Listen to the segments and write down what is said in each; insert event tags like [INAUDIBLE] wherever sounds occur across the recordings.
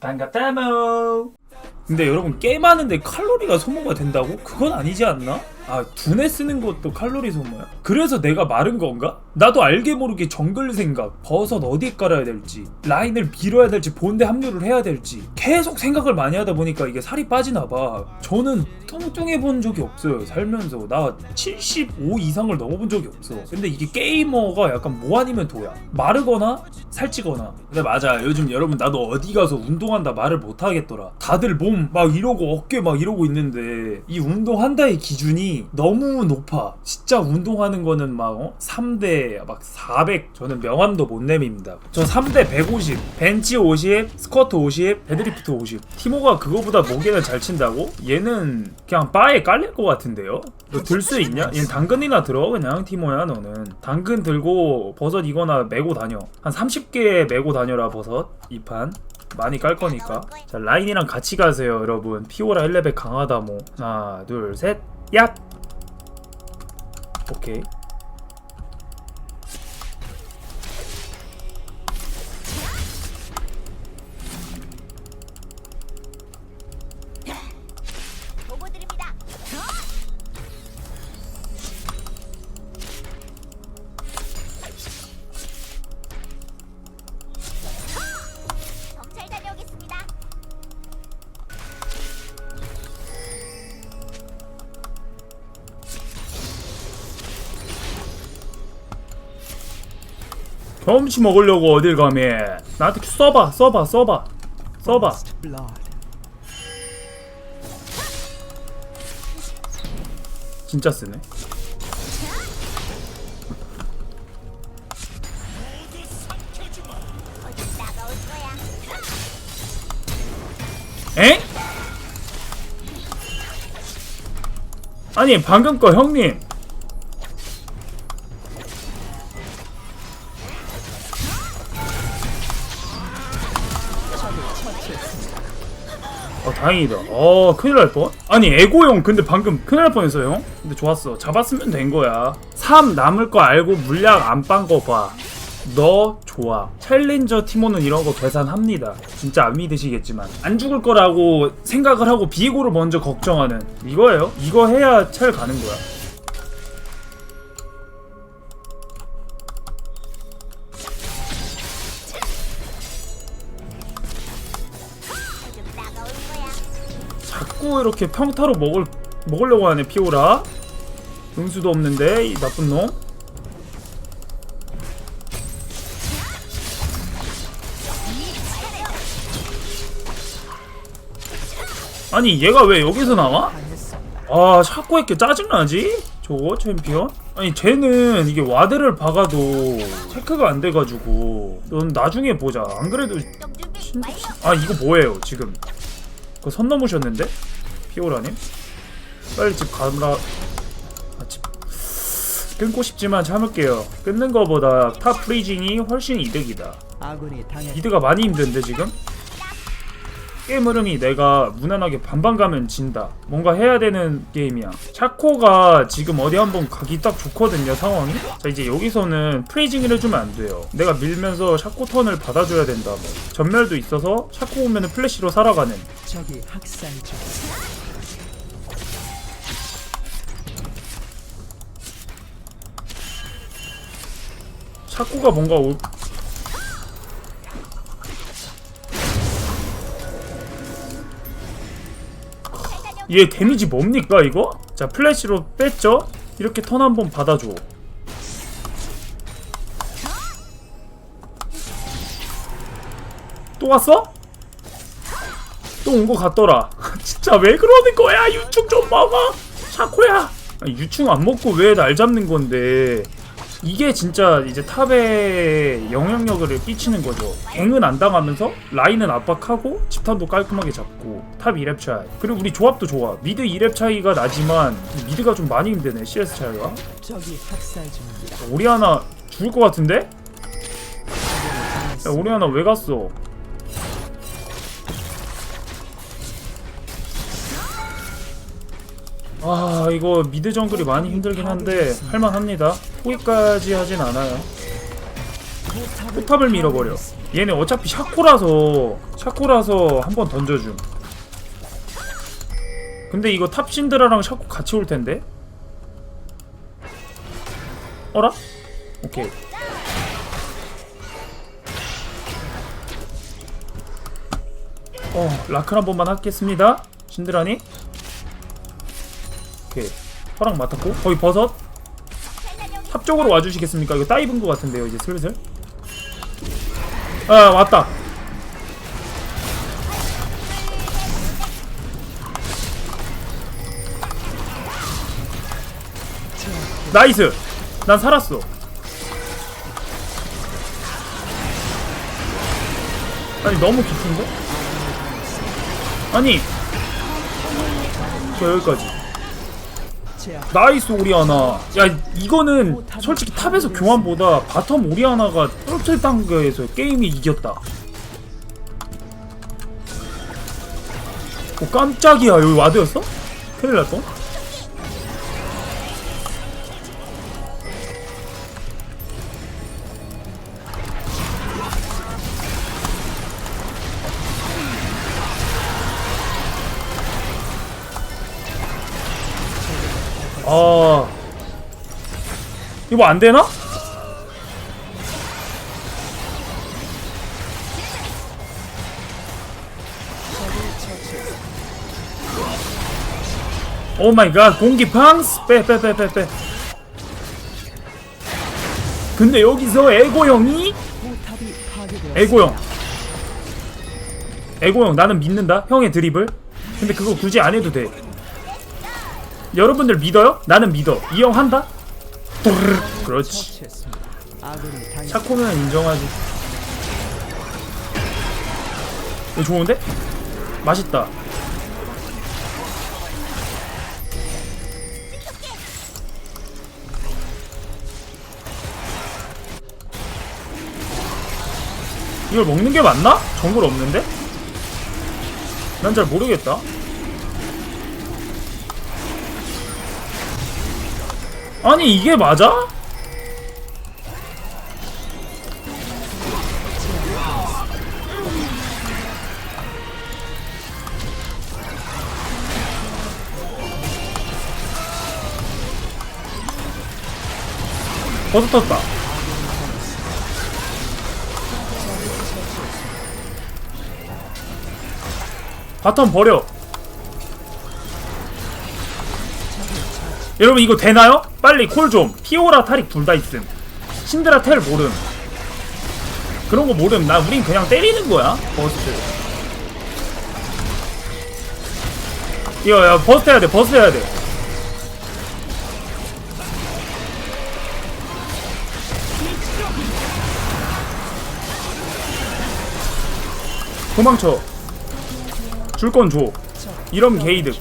반갑다모 근데 여러분 게임하는데 칼로리가 소모가 된다고? 그건 아니지 않나? 아 두뇌 쓰는 것도 칼로리 소모야? 그래서 내가 마른 건가? 나도 알게 모르게 정글 생각 버섯 어디에 깔아야 될지 라인을 밀어야 될지 본대 합류를 해야 될지 계속 생각을 많이 하다 보니까 이게 살이 빠지나 봐. 저는 뚱뚱해 본 적이 없어요 살면서. 나 75 이상을 넘어본 적이 없어. 근데 이게 게이머가 약간 뭐 아니면 도야? 마르거나 살찌거나. 근데 맞아 요즘 여러분 나도 어디 가서 운동한다 말을 못 하겠더라. 다들 몸 막 이러고 어깨 막 이러고 있는데 이 운동한다의 기준이 너무 높아. 진짜 운동하는 거는 막 어? 3대 막 400 저는 명함도 못 내밉니다. 저 3대 150 벤치 50 스쿼트 50 데드리프트 50 티모가 그거보다 목에는 잘 친다고? 얘는 그냥 바에 깔릴 것 같은데요? 너 들 수 있냐? 얘는 당근이나 들어 그냥 티모야 너는. 당근 들고 버섯 이거나 메고 다녀. 한 30개 메고 다녀라 버섯. 이 판. 많이 깔 거니까. 자 라인이랑 같이 가세요 여러분. 피오라 1레벨 강하다 뭐. 하나 둘셋 얍! 오케이 경험치 먹으려고 어딜 가면 나한테 써봐 써봐 써봐 써봐 진짜 쓰네. 에? 아니 방금 거 형님 다행이다. 어 큰일 날 뻔? 아니 에고형 근데 방금 큰일 날 뻔했어 형. 근데 좋았어. 잡았으면 된 거야. 3 남을 거 알고 물약 안빤 거봐너 좋아. 챌린저 티모는 이런 거 계산합니다. 진짜 안 믿으시겠지만. 안 죽을 거라고 생각을 하고 비에고를 먼저 걱정하는. 이거예요? 이거 해야 첼 가는 거야 자꾸 이렇게 평타로 먹을 먹으려고 하네 피오라 응수도 없는데 이 나쁜 놈 아니 얘가 왜 여기서 나와? 아 자꾸 이렇게 짜증나지? 저거 챔피언? 아니 쟤는 이게 와드를 박아도 체크가 안 돼가지고 넌 나중에 보자 안 그래도. 완료. 아 이거 뭐예요 지금 그거 선 넘으셨는데? 피오라님? 빨리 집 가라 아, 집 끊고 싶지만 참을게요. 끊는 거보다 탑 프리징이 훨씬 이득이다. 이드가 많이 힘든데 지금? 게임 흐름이 내가 무난하게 반반 가면 진다. 뭔가 해야 되는 게임이야. 샤코가 지금 어디 한번 가기 딱 좋거든요 상황이. 자 이제 여기서는 프레이징을 해주면 안 돼요. 내가 밀면서 샤코 턴을 받아줘야 된다 뭐. 전멸도 있어서 샤코 오면은 플래시로 살아가는. 적이 학살 중 샤코가 뭔가 올... 얘 데미지 뭡니까 이거? 자 플래시로 뺐죠? 이렇게 턴 한 번 받아줘 또 왔어? 또 온 거 같더라 [LAUGHS] 진짜 왜 그러는 거야 유충 좀 먹어 샤코야 유충 안 먹고 왜 날 잡는 건데 이게 진짜 이제 탑에 영향력을 끼치는 거죠. 갱은 안 당하면서 라인은 압박하고 집탄도 깔끔하게 잡고 탑 2렙 차이. 그리고 우리 조합도 좋아. 미드 2렙 차이가 나지만 미드가 좀 많이 힘드네. CS 차이가. 오리아나 죽을 것 같은데? 야, 오리아나 왜 갔어? 아 이거 미드 정글이 많이 힘들긴 한데 할만합니다. 포기까지 하진 않아요. 포탑을 밀어버려 얘네 어차피 샤코라서 샤코라서 한번 던져줌 근데 이거 탑 신드라랑 샤코 같이 올 텐데 어라? 오케이 어 라클 한 번만 하겠습니다 신드라니 오케이. 허락 맡았고. 거기 버섯? 탑 쪽으로 와주시겠습니까? 이거 따입은 것 같은데요 이제 슬슬. 아 왔다. 나이스! 난 살았어. 아니 너무 깊은데? 아니. 저 여기까지 나이스 오리아나. 야 이거는 솔직히 탑에서 교환보다 바텀 오리아나가 똘똘 단계에서 게임이 이겼다. 오 깜짝이야. 여기 와드였어? 큰일 났어 아. 이거 안 되나? 오 마이 갓 공기 팡스! 빼빼빼 빼빼. 근데 여기서 에고 형이? 포탑이 파괴되었습니다. 에고 형. 에고 형 나는 믿는다. 형의 드립을. 근데 그거 굳이 안 해도 돼 여러분들 믿어요? 나는 믿어 이 형 한다? 또르르. 그렇지. 샤코는 인정하지 이거 좋은데? 맛있다 이걸 먹는 게 맞나? 정글 없는데? 난 잘 모르겠다 아니 이게 맞아? 버섯 떴다. 바텀 버려. 여러분 이거 되나요? 빨리 콜 좀. 피오라 타릭 둘 다 있음. 신드라 텔 모름. 그런 거 모름. 나 우린 그냥 때리는 거야. 버스트. 이거 야 버스트 해야 돼. 버스트 해야 돼. 도망쳐. 줄 건 줘. 이러면 게이득.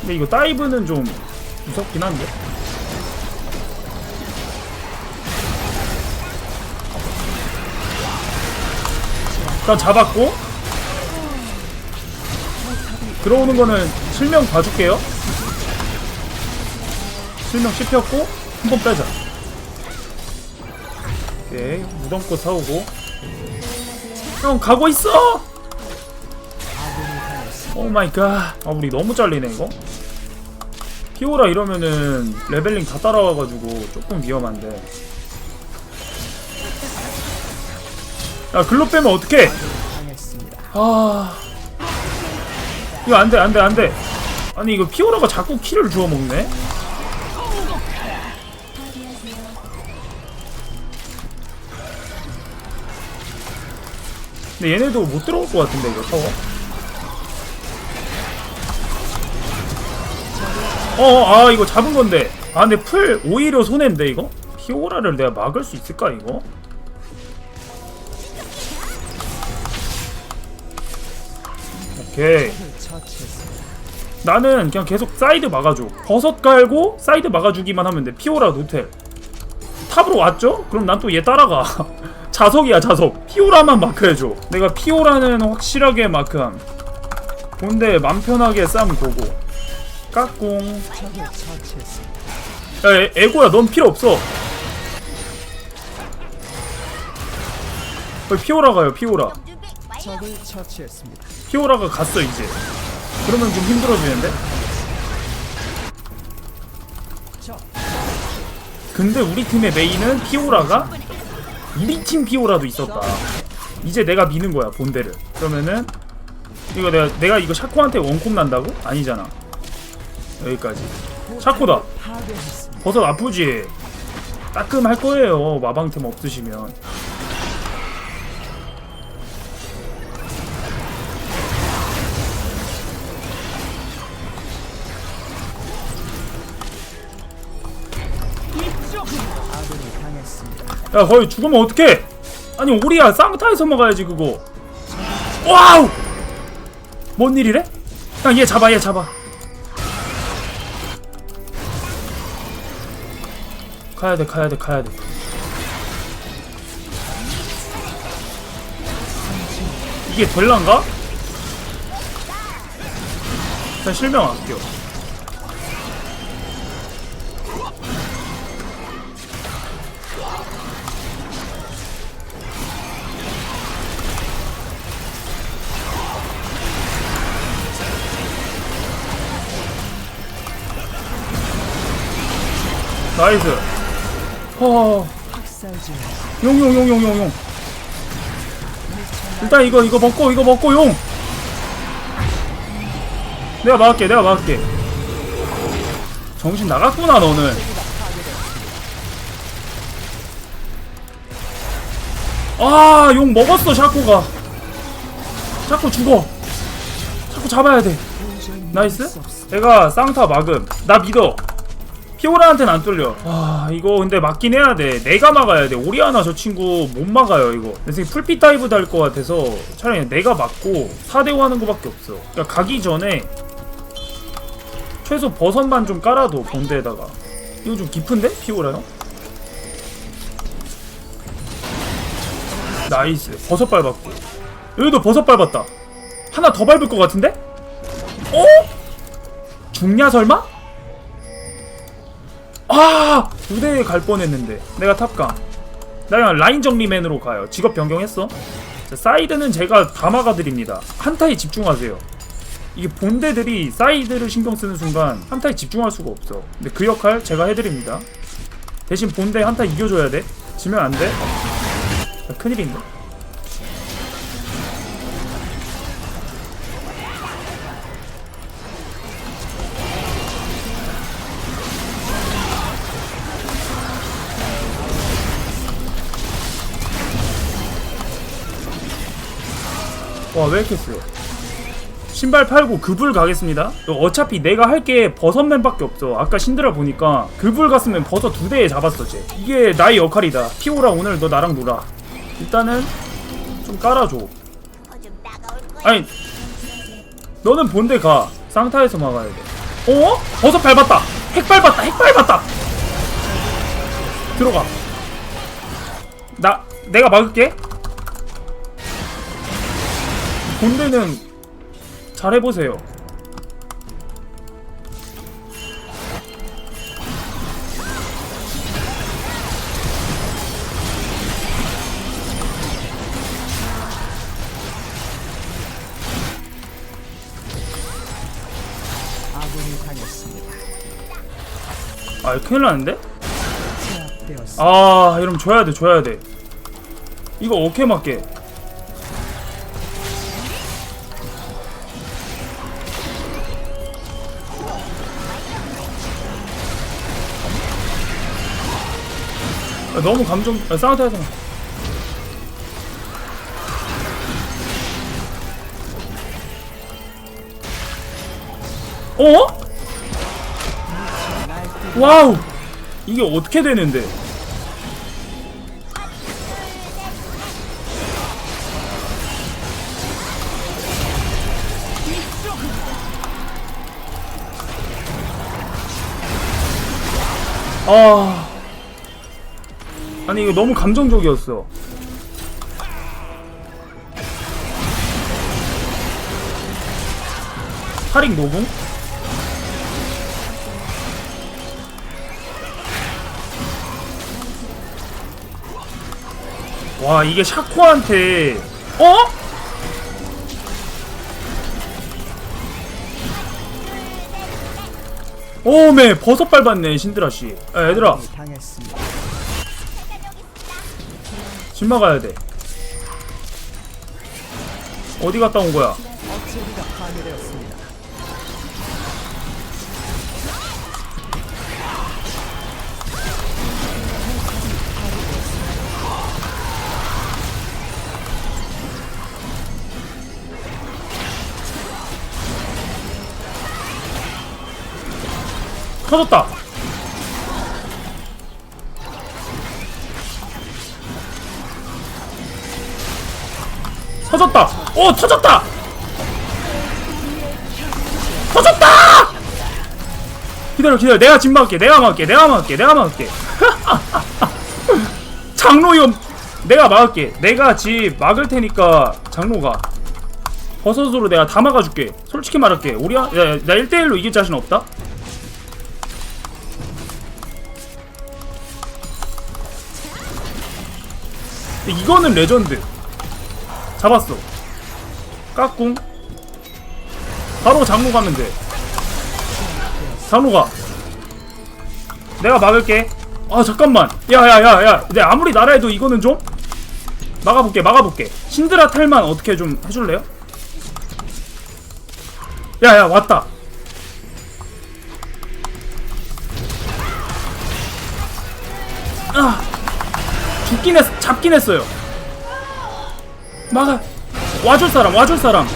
근데 이거 다이브는 좀 무섭긴 한데. 일단 잡았고. 들어오는 거는 실명 봐줄게요. 실명 씹혔고 한 번 빼자. 오케이 무덤꽃 사오고. 형 가고 있어. 오 마이 갓. 아 우리 너무 잘리네 이거. 피오라 이러면은 레벨링 다 따라와가지고 조금 위험한데. 야 글로 빼면 어떡해? 아 이거 안돼 안돼 안돼. 아니 이거 피오라가 자꾸 키를 주워 먹네. 근데 얘네도 못 들어올 것 같은데 이거 타워. 어, 아 이거 잡은 건데. 아 근데 풀 오히려 손해인데 이거? 피오라를 내가 막을 수 있을까 이거? 오케이. 나는 그냥 계속 사이드 막아줘. 버섯 깔고 사이드 막아주기만 하면 돼. 피오라 노텔. 탑으로 왔죠? 그럼 난 또 얘 따라가. [LAUGHS] 자석이야 자석. 피오라만 마크해줘. 내가 피오라는 확실하게 마크함. 본데 맘 편하게 쌈 고고. 까꿍. 야 애, 에고야 넌 필요 없어. 피오라 가요 피오라. 적을 처치했습니다. 피오라가 갔어 이제 그러면 좀 힘들어지는데? 적 근데 우리 팀의 메인은 피오라가 우리 팀 피오라도 있었다 이제 내가 미는 거야 본대를 그러면은 이거 내가 내가 이거 샤코한테 원콤 난다고? 아니잖아 여기까지 샤코다. 버섯 아프지? 따끔할 거예요 마방템 없으시면 야 거의 죽으면 어떡해? 아니 오리야 쌍타에서 먹어야지 그거. 와우! 뭔 일이래? 그냥 얘 잡아 얘 잡아. 가야돼 가야돼 가야돼. 이게 될란가? 일단 실명 할게 나이스. 용용용용용용. 일단 이거 이거 먹고 이거 먹고 용. 내가 막을게 내가 막을게. 정신 나갔구나 너는. 아 용 먹었어 샤코가. 샤코 죽어. 샤코 잡아야 돼. 나이스. 내가 쌍타 막음. 나 믿어 피오라한테는 안 뚫려. 와 이거 근데 막긴 해야 돼. 내가 막아야 돼. 오리아나 저 친구 못 막아요 이거. 내 생각에 풀피 다이브 달 것 같아서 차라리 내가 막고 4대5 하는 거밖에 없어. 그러니까 가기 전에 최소 버섯만 좀 깔아도 본대에다가. 이거 좀 깊은데? 피오라 형? 나이스. 버섯 밟았고. 여기도 버섯 밟았다. 하나 더 밟을 것 같은데? 어? 죽냐 설마? 아! 무대에 갈 뻔했는데. 내가 탑강. 나 그냥 라인 정리맨으로 가요. 직업 변경했어? 자, 사이드는 제가 다 막아드립니다. 한타에 집중하세요. 이게 본대들이 사이드를 신경 쓰는 순간 한타에 집중할 수가 없어. 근데 그 역할 제가 해드립니다. 대신 본대 한타 이겨줘야 돼? 지면 안돼? 아, 큰일인데 와 왜 이렇게 세요 신발 팔고 그불 가겠습니다. 어차피 내가 할 게 버섯맨밖에 없어. 아까 신드라 보니까 그불 갔으면 버섯 두 대에 잡았어 쟤 이게 나의 역할이다. 피오라 오늘 너 나랑 놀아. 일단은 좀 깔아줘. 아니 너는 본대 가. 쌍타에서 막아야 돼. 어? 버섯 밟았다. 핵 밟았다. 핵 밟았다. 들어가. 나 내가 막을게 본대는 잘해보세요. 아 큰일 나는데? 아 이러면 줘야 돼 줘야 돼 이거 어떻게 맞게 아, 너무 감정 아, 싸우다 해서 어? 와우! 이게 어떻게 되는데? 아 아니 이거 너무 감정적이었어 할인 노궁? 와 이게 샤코한테 어? 오메 버섯 밟았네 신드라 씨. 야, 얘들아 당했습니다. 집 막아야 돼. 어디 갔다 온 거야? 터졌다. 터졌다. 오 터졌다. 터졌다. 기다려 기다려. 내가 집 막을게. 내가 막을게. 내가 막을게. 내가 막을게. [LAUGHS] 장로형 내가 막을게. 내가 집 막을 테니까 장로가 버섯으로 내가 다 막아줄게. 솔직히 말할게. 우리야 야, 야, 나 1대1로 이길 자신 없다. 이거는 레전드 잡았어. 까꿍. 바로 장로 가면 돼. 장로가. 내가 막을게. 아 잠깐만. 야야야야. 내 아무리 나라해도 이거는 좀 막아볼게 막아볼게. 신드라 탈만 어떻게 좀 해줄래요? 야야 왔다. 아 죽긴 했 잡긴 했어요 막아. 와줄 사람 와줄 사람.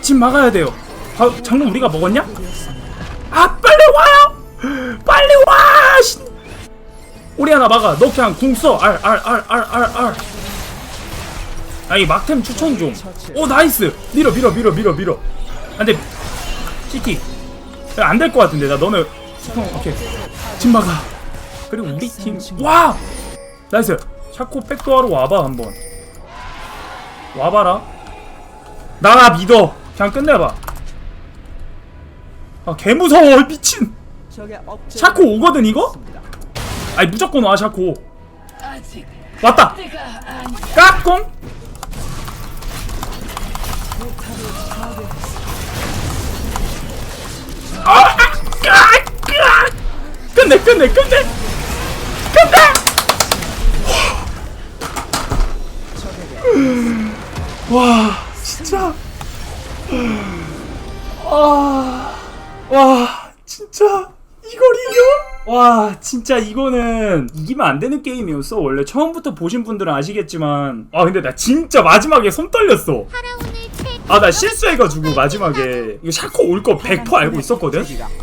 집 막아야 돼요. 아, 장롱 우리가 먹었냐? 아 빨리 와요! 빨리 와! 씨. 우리 하나 막아. 너 그냥 궁써알알알알알 아이 막템 추천 좀오 나이스! 밀어 밀어 밀어 밀어 밀어. 안돼 CT 안 될 것 같은데 나 너네 형 오케이. 집 막아. 그리고 우리 팀와! 나이스 샤코 백도하러 와봐 한번. 와봐라. 나 믿어. 그냥 끝내봐. 아 개무서워 미친. 샤코 오거든 이거? 아니 무조건 와 샤코. 왔다. 까꿍. 아, 아, 아, 아. 끝내 끝내 끝내. 끝내 와 진짜 아, 와 진짜 이걸 이겨? 와 진짜 이거는 이기면 안 되는 게임이었어 원래 처음부터 보신 분들은 아시겠지만 아 근데 나 진짜 마지막에 손 떨렸어 최아나 실수해가지고 마지막에 이거 샤코 올 거 100% 알고 있었거든?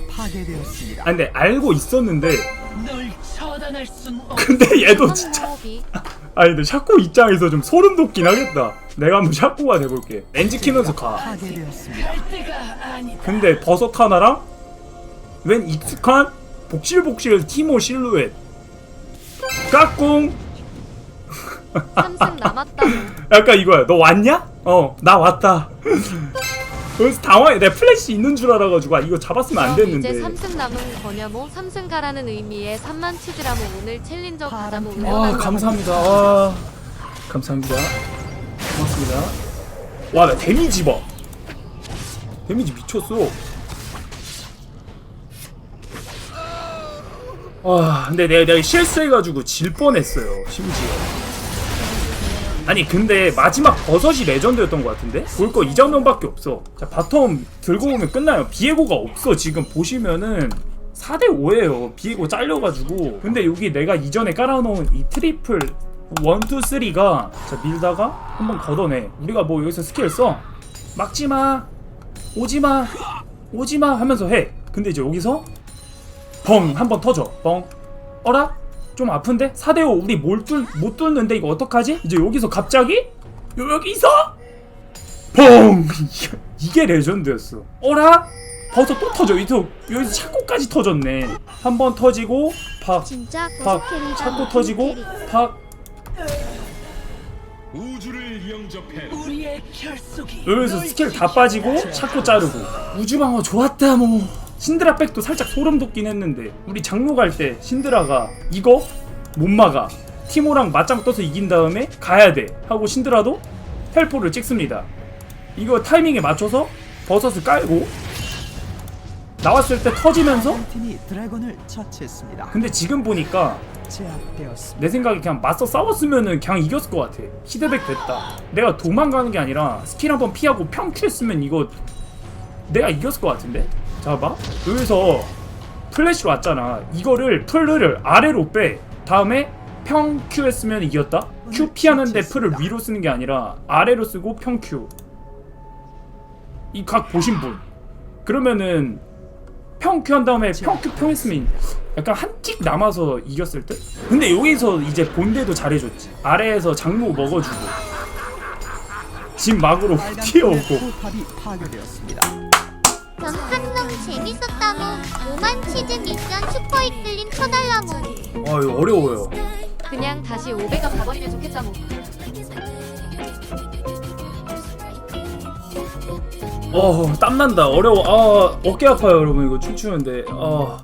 파괴되었습니다. 아 근데 알고 있었는데. 근데 얘도 진짜 아니 근데 샤코 입장에서 좀 소름 돋긴 하겠다. 내가 한번 샤코가 돼볼게. 렌즈 키면서 가. 근데 버섯 하나랑 웬 익숙한 복실복실 티모 실루엣. 까꿍. 삼승 남았다고 [LAUGHS] 약간 이거야. 너 왔냐? 어 나 왔다 그래서 당황해. 내가 플래시 있는 줄 알아가지고 아 이거 잡았으면 안 그럼 이제 됐는데. 삼승 남은 거냐모 삼승 가라는 의미의 3만 치즈라모 오늘 챌린저 가자모 아, 아 감사합니다. 아, 감사합니다. 고맙습니다. 와 나 데미지 봐. 데미지 미쳤어. 와 근데 내가, 내가 실수해가지고 질 뻔했어요 심지어 아니 근데 마지막 버섯이 레전드였던 것 같은데? 볼 거 이 장면밖에 없어. 자 바텀 들고 오면 끝나요. 비에고가 없어 지금. 보시면은 4대 5예요. 비에고 잘려가지고. 근데 여기 내가 이전에 깔아놓은 이 트리플 1, 2, 3가 자 밀다가 한번 걷어내. 우리가 뭐 여기서 스킬 써? 막지마 오지마 오지마 하면서 해. 근데 이제 여기서 벙! 한번 터져. 벙! 어라? 좀 아픈데? 4대5 우리 못, 뚫, 못 뚫는데 이거 어떡하지? 이제 여기서 갑자기? 요- 여기서? 벙! 이게 레전드였어 어라? 버섯 또 터져 여기서, 여기서 차고까지 터졌네 한 번 터지고 팍 진짜 캐리다 차고 터지고 팍 우주를 영접해 우리의 결속이 여기서 스킬 다 빠지고 샤코 자르고 우주방어 좋았다 뭐 신드라 백도 살짝 소름 돋긴 했는데 우리 장로 갈 때 신드라가 이거 못 막아 티모랑 맞짱 떠서 이긴 다음에 가야 돼 하고 신드라도 텔포를 찍습니다. 이거 타이밍에 맞춰서 버섯을 깔고 나왔을 때 터지면서 팀이 드래곤을 처치했습니다. 근데 지금 보니까 제압되었습니다. 내 생각에 그냥 맞서 싸웠으면은 그냥 이겼을 것 같아. 시대백 됐다. 내가 도망가는 게 아니라 스킬 한번 피하고 평큐 했으면 이거 내가 이겼을 것 같은데? 잡아. 여기서 플래시로 왔잖아. 이거를 풀을 아래로 빼. 다음에 평큐 했으면 이겼다. 큐 피하는데 풀을 위로 쓰는 게 아니라 아래로 쓰고 평큐. 이각 보신 분. 그러면은 평큐 한 다음에 평큐 평했으면 약간 한 틱 남아서 이겼을 듯? 근데 여기서 이제 본대도 잘해줬지 아래에서 장로 먹어주고 집 막으로 튀어오고. [LAUGHS] 전 한놈 재밌었다고 5만 치즈 미션 슈퍼 이끌린 쳐달라고. 아 이거 어려워요. 그냥 다시 500원 가버리면 좋겠다 뭐. 어 땀난다. 어려워. 아 어깨 아파요 여러분. 이거 춤추는데. 아